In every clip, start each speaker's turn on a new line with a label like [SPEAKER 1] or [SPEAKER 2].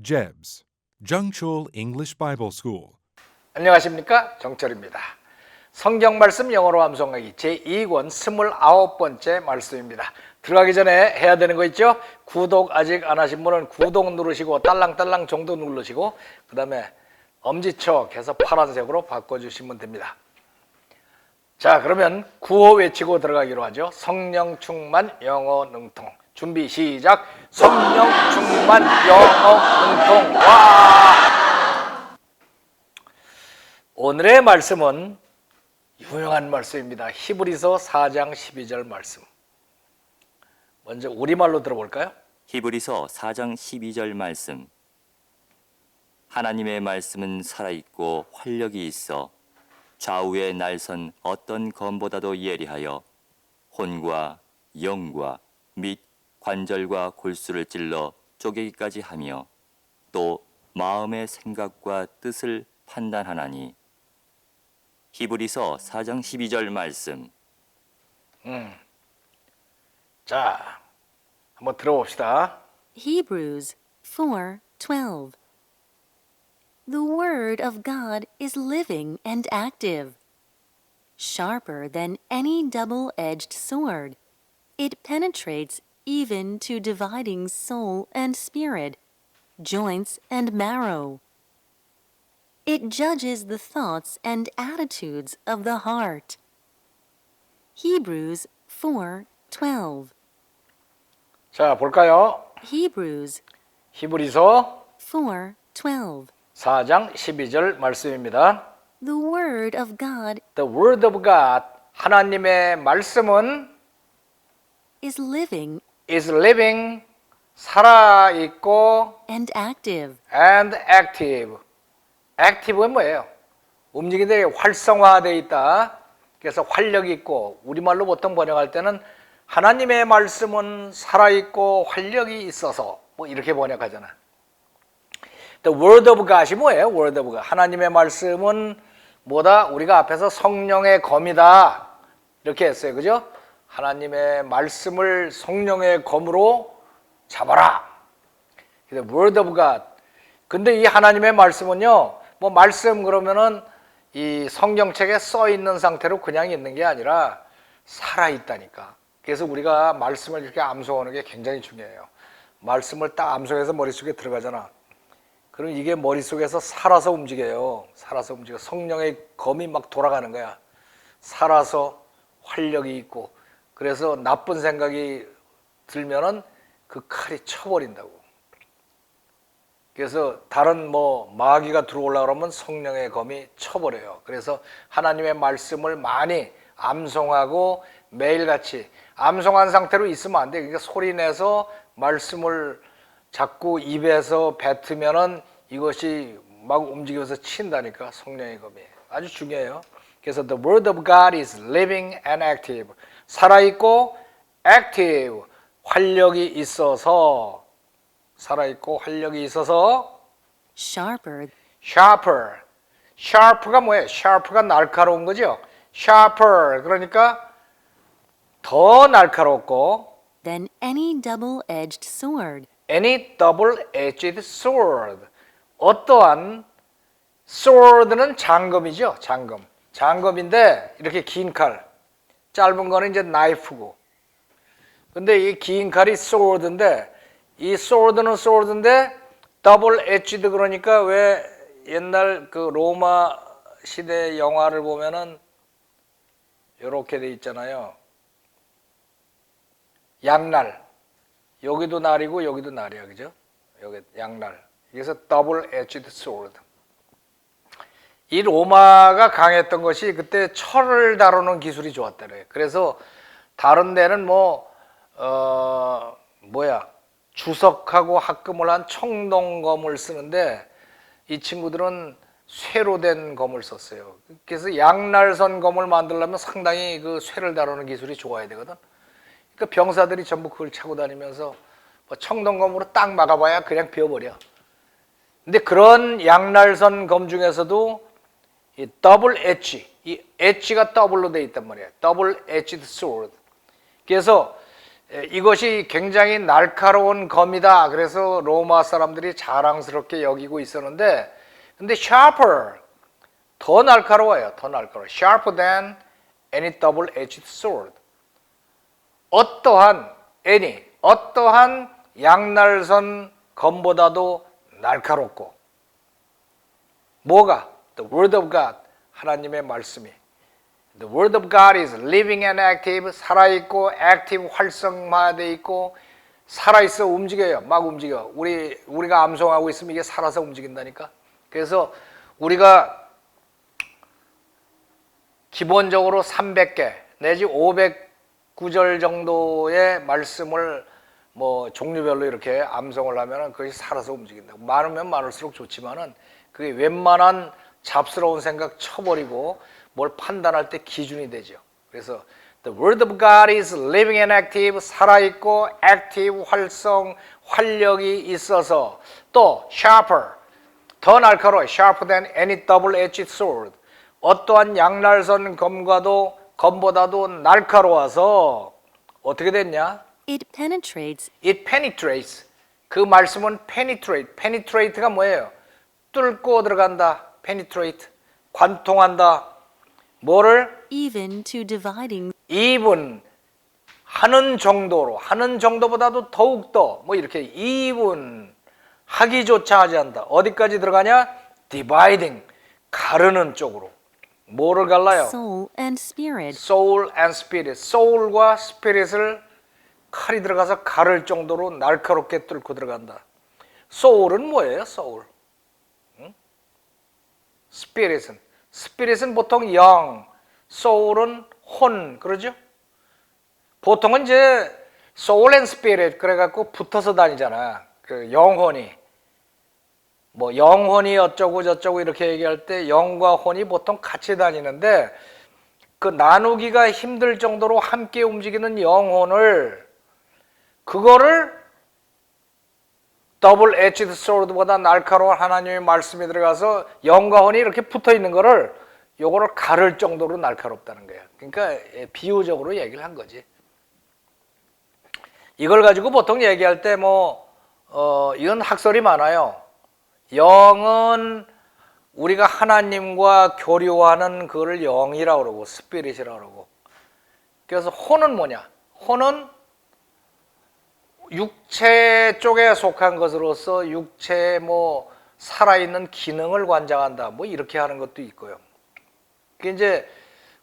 [SPEAKER 1] JEBS, Jungchul English Bible School.
[SPEAKER 2] 안녕하십니까 정철입니다. 성경 말씀 영어로 암송하기 제2권 29번째 말씀입니다. 들어가기 전에 해야 되는 거 있죠? 구독 아직 안 하신 분은 구독 누르시고 딸랑딸랑 정도 누르시고 그 다음에 엄지척 해서 파란색으로 바꿔주시면 됩니다. 자 그러면 구호 외치고 들어가기로 하죠. 성령 충만 영어 능통 준비 시작 성령 충만 영어 능통 와 오늘의 말씀은 유명한 말씀입니다. 히브리서 4장 12절 말씀. 먼저 우리말로 들어볼까요?
[SPEAKER 3] 히브리서 4장 12절 말씀. 하나님의 말씀은 살아있고 활력이 있어 좌우의 날선 어떤 검보다도 예리하여 혼과 영과 및 관절과 골수를 찔러 쪼개기까지 하며 또 마음의 생각과 뜻을 판단하나니 히브리서 4장 12절 말씀.
[SPEAKER 2] 자, 한번 들어봅시다.
[SPEAKER 4] Hebrews 4:12 The word of God is living and active, sharper than any double-edged sword. It penetrates even to dividing soul and spirit, joints and marrow. It judges the thoughts and attitudes of the heart. Hebrews 4:12
[SPEAKER 2] 자, 볼까요?
[SPEAKER 4] Hebrews
[SPEAKER 2] 히브리서
[SPEAKER 4] 4:12
[SPEAKER 2] 4장 12절 말씀입니다.
[SPEAKER 4] The word of God
[SPEAKER 2] The word of God 하나님의 말씀은
[SPEAKER 4] is living
[SPEAKER 2] is living 살아 있고
[SPEAKER 4] and active,
[SPEAKER 2] and active. active는 뭐예요? 움직이는데 활성화되어 있다. 그래서 활력이 있고 우리말로 보통 번역할 때는 하나님의 말씀은 살아 있고 활력이 있어서 뭐 이렇게 번역하잖아. The word of God이 뭐예요? word of God. 하나님의 말씀은 뭐다? 우리가 앞에서 성령의 검이다. 이렇게 했어요. 그죠? 하나님의 말씀을 성령의 검으로 잡아라. word of God. 근데 이 하나님의 말씀은요, 뭐 말씀 그러면은 이 성경책에 써 있는 상태로 그냥 있는 게 아니라 살아 있다니까. 그래서 우리가 말씀을 이렇게 암송하는 게 굉장히 중요해요. 말씀을 딱 암송해서 머릿속에 들어가잖아. 그럼 이게 머릿속에서 살아서 움직여요. 살아서 움직여. 성령의 검이 막 돌아가는 거야. 살아서 활력이 있고. 그래서 나쁜 생각이 들면은 그 칼이 쳐버린다고. 그래서 다른 뭐 마귀가 들어올라 그러면 성령의 검이 쳐버려요. 그래서 하나님의 말씀을 많이 암송하고 매일같이 암송한 상태로 있으면 안 돼. 그러니까 소리 내서 말씀을 자꾸 입에서 뱉으면은 이것이 막 움직여서 친다니까 성령의 검이 아주 중요해요. 그래서 the word of God is living and active 살아 있고 active 활력이 있어서 살아 있고 활력이 있어서
[SPEAKER 4] sharper
[SPEAKER 2] sharper sharp가 뭐예요? sharp가 날카로운 거죠. sharper 그러니까 더 날카롭고
[SPEAKER 4] than any double-edged sword,
[SPEAKER 2] any double-edged sword. 어떠한 sword는 장검이죠. 장검. 장검인데 이렇게 긴 칼. 짧은 거는 이제 나이프고. 근데 이 긴 칼이 sword인데 이 sword는 sword인데 double-edged 그러니까 왜 옛날 그 로마 시대 영화를 보면은 이렇게 돼 있잖아요. 양날. 여기도 날이고 여기도 날이야. 그죠? 여기 양날. 그래서 더블 에지드 소드. 이 로마가 강했던 것이 그때 철을 다루는 기술이 좋았다래. 그래서 다른 데는 뭐, 어, 뭐야, 주석하고 합금을 한 청동 검을 쓰는데 이 친구들은 쇠로 된 검을 썼어요. 그래서 양날선 검을 만들려면 상당히 그 쇠를 다루는 기술이 좋아야 되거든. 그러니까 병사들이 전부 그걸 차고 다니면서 뭐 청동검으로 딱 막아봐야 그냥 비어버려. 근데 그런 양날선 검 중에서도 이 더블 엣지, 이 엣지가 더블로 돼 있단 말이야. 더블 엣지드 소드. 그래서 에, 이것이 굉장히 날카로운 검이다. 그래서 로마 사람들이 자랑스럽게 여기고 있었는데, 근데 sharper 더 날카로워요. 더 날카로워. sharper than any double-edged sword. 어떠한 any 어떠한 양날선 검보다도 날카롭고 뭐가 the word of God 하나님의 말씀이. The word of God is living and active 살아 있고 active 활성화돼 있고 살아 있어 움직여요. 막 움직여. 우리 우리가 암송하고 있으면 이게 살아서 움직인다니까. 그래서 우리가 기본적으로 300개 내지 500구절 정도의 말씀을 뭐 종류별로 이렇게 암송을 하면은 그것이 살아서 움직인다. 많으면 많을수록 좋지만은 그게 웬만한 잡스러운 생각 쳐버리고 뭘 판단할 때 기준이 되죠. 그래서 The Word of God is living and active, 살아있고 active, 활성, 활력이 있어서 또 sharper, 더 날카로워, sharper than any double-edged sword. 어떠한 양날선 검과도 검보다도 날카로워서 어떻게 됐냐?
[SPEAKER 4] It penetrates
[SPEAKER 2] It penetrates. 그 말씀은 penetrate. penetrate가 뭐예요? 뚫고 들어간다. Penetrate. 관통한다. 뭐를
[SPEAKER 4] even to dividing
[SPEAKER 2] even 하는 정도로 하는 정도보다도 더욱 더 뭐 이렇게 even 하기조차 하지 않는다. 어디까지 들어가냐? dividing 가르는 쪽으로. 뭐를 갈라요?
[SPEAKER 4] soul and spirit,
[SPEAKER 2] soul and spirit. soul과 spirit을 칼이 들어가서 가를 정도로 날카롭게 뚫고 들어간다. soul은 뭐예요? soul. 응? spirit은 spirit은 보통 영, soul은 혼, 그러죠? 보통은 이제 soul and spirit 그래갖고 붙어서 다니잖아. 그 영혼이. 뭐 영혼이 어쩌고 저쩌고 이렇게 얘기할 때 영과 혼이 보통 같이 다니는데 그 나누기가 힘들 정도로 함께 움직이는 영혼을 그거를 더블 에치드 소드보다 날카로운 하나님의 말씀이 들어가서 영과 혼이 이렇게 붙어 있는 거를 요거를 가를 정도로 날카롭다는 거예요. 그러니까 예, 비유적으로 얘기를 한 거지. 이걸 가지고 보통 얘기할 때 뭐, 어, 이건 학설이 많아요. 영은 우리가 하나님과 교류하는 그거를 영이라고 그러고, 스피릿이라고 그러고. 그래서 혼은 뭐냐? 혼은 육체 쪽에 속한 것으로서 육체의 뭐 살아있는 기능을 관장한다. 뭐 이렇게 하는 것도 있고요. 그 이제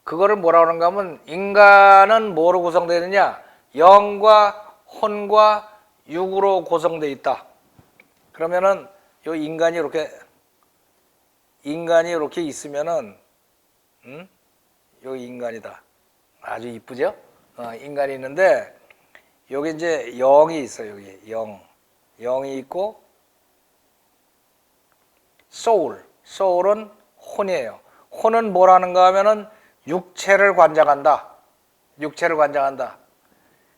[SPEAKER 2] 그거를 뭐라 그러는가 하면 인간은 뭐로 구성되느냐? 영과 혼과 육으로 구성되어 있다. 그러면은 요 인간이 이렇게 인간이 이렇게 있으면은 음? 요 인간이다. 아주 이쁘죠? 어, 인간이 있는데 여기 이제 영이 있어요. 여기 영. 영이 있고 소울. 소울은 혼이에요. 혼은 뭐라는가 하면은 육체를 관장한다. 육체를 관장한다.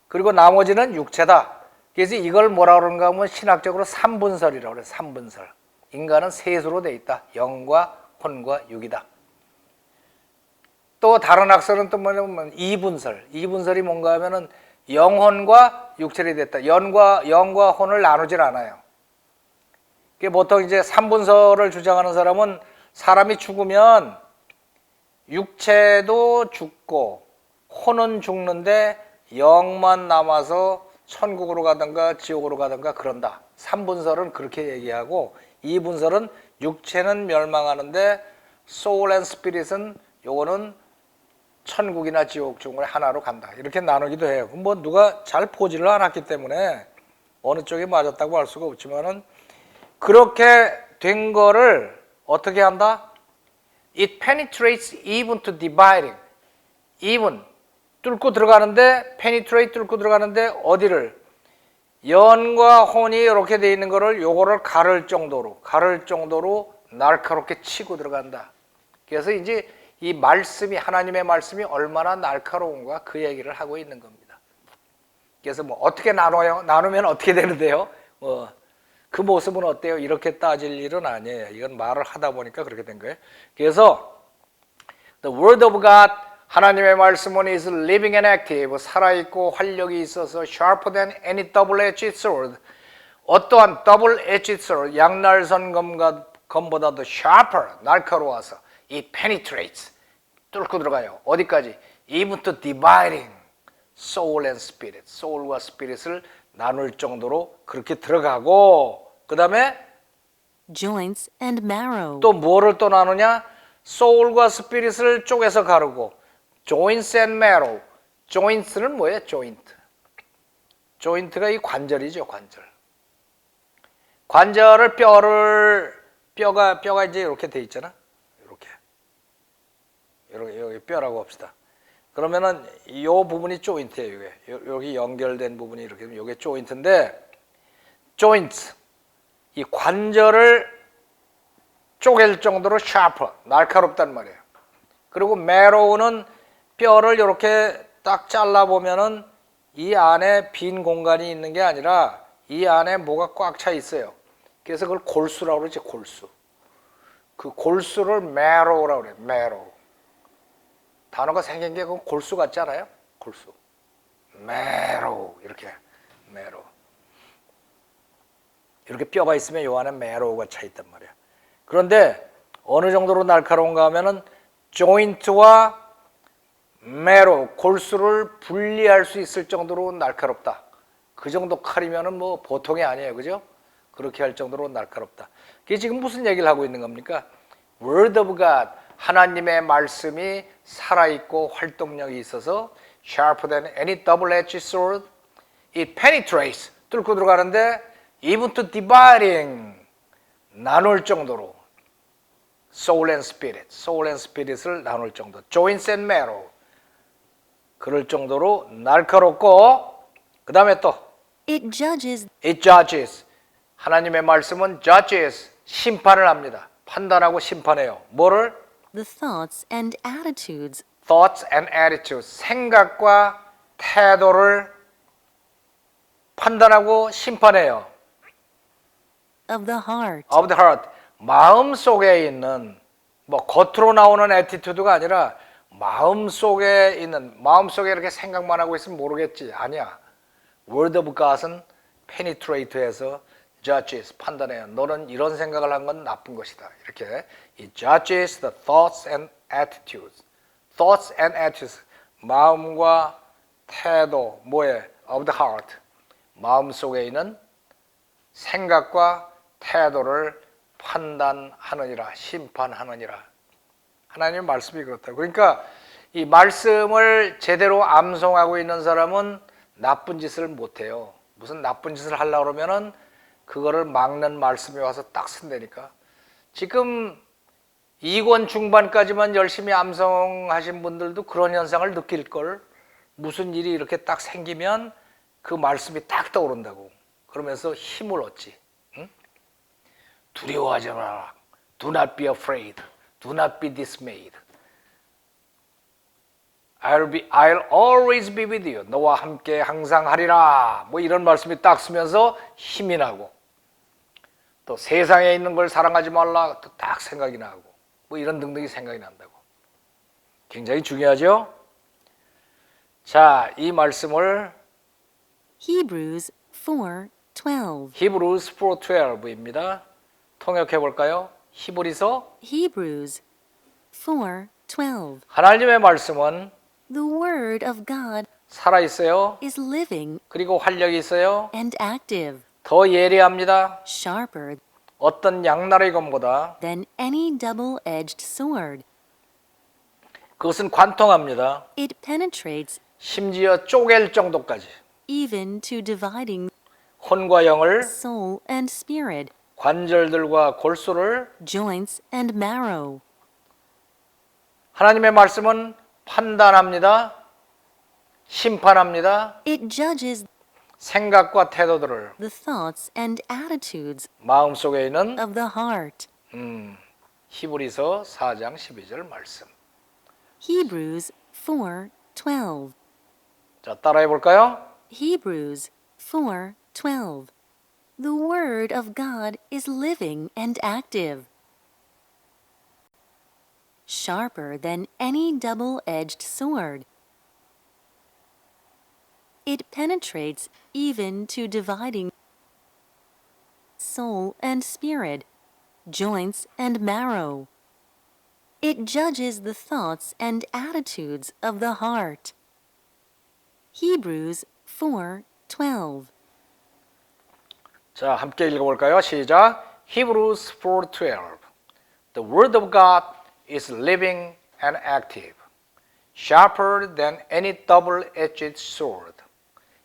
[SPEAKER 2] 그리고 나머지는 육체다. 그래서 이걸 뭐라 그러는가 하면 신학적으로 삼분설이라고 그래요. 삼분설. 인간은 셋으로 돼 있다. 영과 혼과 육이다. 또 다른 학설은 또 뭐냐면 이분설. 이분설이 뭔가 하면은 영혼과 육체를 됐다. 영과 영과 혼을 나누질 않아요. 그 보통 이제 삼분설을 주장하는 사람은 사람이 죽으면 육체도 죽고 혼은 죽는데 영만 남아서 천국으로 가든가 지옥으로 가든가 그런다. 삼분설은 그렇게 얘기하고 이분설은 육체는 멸망하는데 소울 앤 스피릿은 요거는 천국이나 지옥 중에 하나로 간다. 이렇게 나누기도 해요. 뭐 누가 잘 보지를 않았기 때문에 어느 쪽이 맞았다고 할 수가 없지만은 그렇게 된 거를 어떻게 한다? It penetrates even to dividing. even 뚫고 들어가는데 penetrate 뚫고 들어가는데 어디를 연과 혼이 이렇게 돼 있는 거를 요거를 가를 정도로 가를 정도로 날카롭게 치고 들어간다. 그래서 이제 이 말씀이 하나님의 말씀이 얼마나 날카로운가 그 얘기를 하고 있는 겁니다. 그래서 뭐 어떻게 나눠요? 나누면 어떻게 되는데요? 뭐그 모습은 어때요? 이렇게 따질 일은 아니에요. 이건 말을 하다 보니까 그렇게 된 거예요. 그래서 the word of God 하나님의 말씀은 is living and active, 살아있고 활력이 있어서 sharper than any double-edged sword. 어떠한 double-edged sword, 양날선 검과, 검보다도 sharper, 날카로워서 it penetrates, 뚫고 들어가요. 어디까지? Even to dividing soul and spirit, soul과 spirit을 나눌 정도로 그렇게 들어가고 그 다음에
[SPEAKER 4] joints and marrow,
[SPEAKER 2] 또 뭐를 또 나누냐? 소울과 스피릿을 쪼개서 가르고 joints and marrow. joints는 뭐예요? joint. joint가 이 관절이죠, 관절. 관절을 뼈를 뼈가 뼈가 이제 이렇게 돼 있잖아. 이렇게 여기 뼈라고 합시다. 그러면은 이 부분이 조인트예요, 이게. 요- 여기 연결된 부분이 이렇게 되면 이게 조인트인데 joints 이 관절을 쪼갤 정도로 샤프, 날카롭단 말이에요. 그리고 메로우는 뼈를 이렇게 딱 잘라 보면은 이 안에 빈 공간이 있는 게 아니라 이 안에 뭐가 꽉 차 있어요. 그래서 그걸 골수라고 그러지, 골수. 그 골수를 메로우라고 그래요, 메로우. 단어가 생긴 게 그 골수 같지 않아요? 골수. 메로우, 이렇게. 메로우. 이렇게 뼈가 있으면 요 안에 메로우가 차 있단 말이야. 그런데 어느 정도로 날카로운가 하면은 조인트와 메로 골수를 분리할 수 있을 정도로 날카롭다. 그 정도 칼이면은 뭐 보통이 아니에요. 그죠? 그렇게 할 정도로 날카롭다. 그게 지금 무슨 얘기를 하고 있는 겁니까? Word of God 하나님의 말씀이 살아 있고 활동력이 있어서 sharper than any double-edged sword it penetrates 뚫고 들어가는데 even to dividing 나눌 정도로 soul and spirit, soul and spirit을 나눌 정도, joints and marrow 그럴 정도로 날카롭고 그 다음에 또
[SPEAKER 4] it judges
[SPEAKER 2] it judges 하나님의 말씀은 judges 심판을 합니다. 판단하고 심판해요. 뭐를?
[SPEAKER 4] The thoughts and attitudes.
[SPEAKER 2] Thoughts and attitudes. 생각과 태도를 판단하고 심판해요.
[SPEAKER 4] of the heart,
[SPEAKER 2] of the heart. 마음 속에 있는 뭐 겉으로 나오는 에티튜드가 아니라 마음 속에 있는 마음 속에 이렇게 생각만 하고 있으면 모르겠지. 아니야. Word of God은 penetrate해서 judges 판단해요. 너는 이런 생각을 한 건 나쁜 것이다. 이렇게 it judges the thoughts and attitudes thoughts and attitudes 마음과 태도 뭐에 of the heart 마음 속에 있는 생각과 태도를 판단하느니라 심판하느니라 하나님의 말씀이 그렇다. 그러니까 이 말씀을 제대로 암송하고 있는 사람은 나쁜 짓을 못 해요. 무슨 나쁜 짓을 하려고 그러면은 그거를 막는 말씀이 와서 딱 쓴다니까. 지금 2권 중반까지만 열심히 암송하신 분들도 그런 현상을 느낄 걸. 무슨 일이 이렇게 딱 생기면 그 말씀이 딱 떠오른다고. 그러면서 힘을 얻지. 응? 두려워하지 마라. Do not be afraid. Do not be dismayed. I'll be, I'll always be with you. 너와 함께 항상 하리라. 뭐 이런 말씀이 딱 쓰면서 힘이 나고 또 세상에 있는 걸 사랑하지 말라. 또 딱 생각이 나고 뭐 이런 등등이 생각이 난다고. 굉장히 중요하죠. 자, 이 말씀을
[SPEAKER 4] Hebrews 4:12,
[SPEAKER 2] 히브리스 4:12입니다. 통역해 볼까요? 히브리서
[SPEAKER 4] Hebrews 4:12.
[SPEAKER 2] 하나님의 말씀은
[SPEAKER 4] The word of God
[SPEAKER 2] 살아 있어요.
[SPEAKER 4] is living
[SPEAKER 2] 그리고 활력이 있어요.
[SPEAKER 4] and active,
[SPEAKER 2] 더 예리합니다.
[SPEAKER 4] sharper
[SPEAKER 2] 어떤 양날의 검보다
[SPEAKER 4] than any double-edged sword.
[SPEAKER 2] 그것은 관통합니다.
[SPEAKER 4] It penetrates
[SPEAKER 2] 심지어 쪼갤 정도까지
[SPEAKER 4] even to dividing
[SPEAKER 2] 혼과 영을
[SPEAKER 4] soul and spirit,
[SPEAKER 2] 관절들과 골수를
[SPEAKER 4] joints and marrow.
[SPEAKER 2] 하나님의 말씀은 판단합니다. 심판합니다.
[SPEAKER 4] It judges
[SPEAKER 2] 생각과 태도들을
[SPEAKER 4] the thoughts and attitudes
[SPEAKER 2] 마음속에 있는
[SPEAKER 4] of the heart.
[SPEAKER 2] 음, 히브리서 4장 12절 말씀.
[SPEAKER 4] Hebrews 4:12.
[SPEAKER 2] 자, 따라해 볼까요?
[SPEAKER 4] Hebrews 4:12. The word of God is living and active. sharper than any double edged sword. It penetrates even to dividing soul and spirit, joints and marrow. It judges the thoughts and attitudes of the heart. Hebrews 4:12.
[SPEAKER 2] 자, 함께 읽어볼까요? 시작. Hebrews 4:12. The word of God is living and active, sharper than any double-edged sword.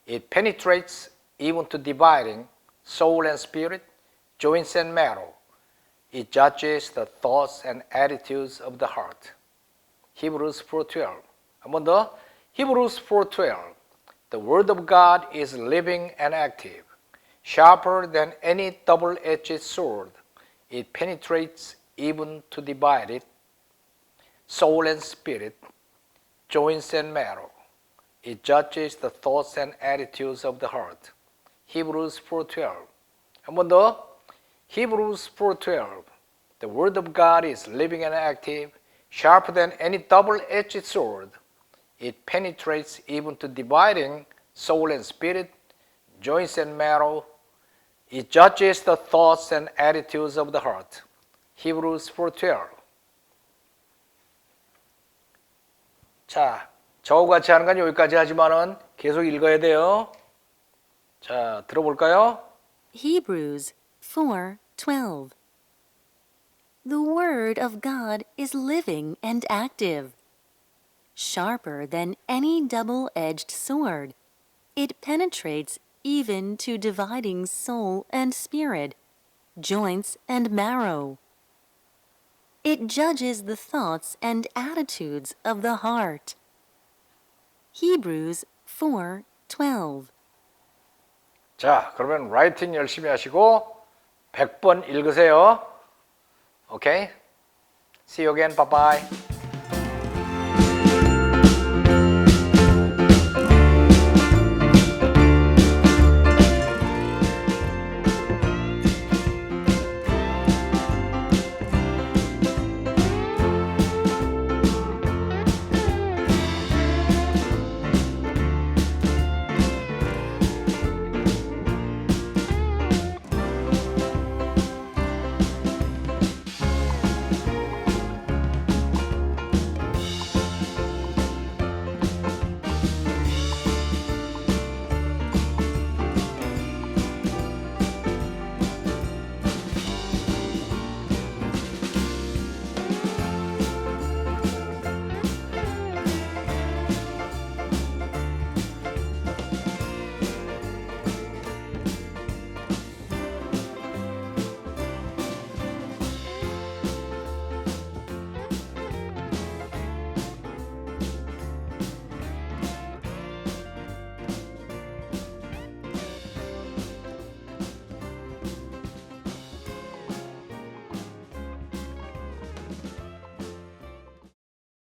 [SPEAKER 2] It penetrates even to dividing soul and spirit, joints and marrow. It judges the thoughts and attitudes of the heart. Hebrews 4:12. Among the Hebrews 4:12, the word of God is living and active, sharper than any double-edged sword. It penetrates even to divide it, soul and spirit, joints and marrow. It judges the thoughts and attitudes of the heart. Hebrews 4:12. 한 번 더. Hebrews 4:12. The word of God is living and active, sharper than any double-edged sword. It penetrates even to dividing soul and spirit, joints and marrow. It judges the thoughts and attitudes of the heart. Hebrews 4:12. 자, 저와 같이 하는 건 여기까지 하지만은 계속 읽어야 돼요. 자, 들어볼까요?
[SPEAKER 4] Hebrews 4:12 The word of God is living and active, sharper than any double-edged sword. It penetrates even to dividing soul and spirit, joints and marrow. It judges the thoughts and attitudes of the heart. Hebrews 4:12
[SPEAKER 2] 자, 그러면 라이팅 열심히 하시고 100번 읽으세요. 오케이? See you again. Bye bye.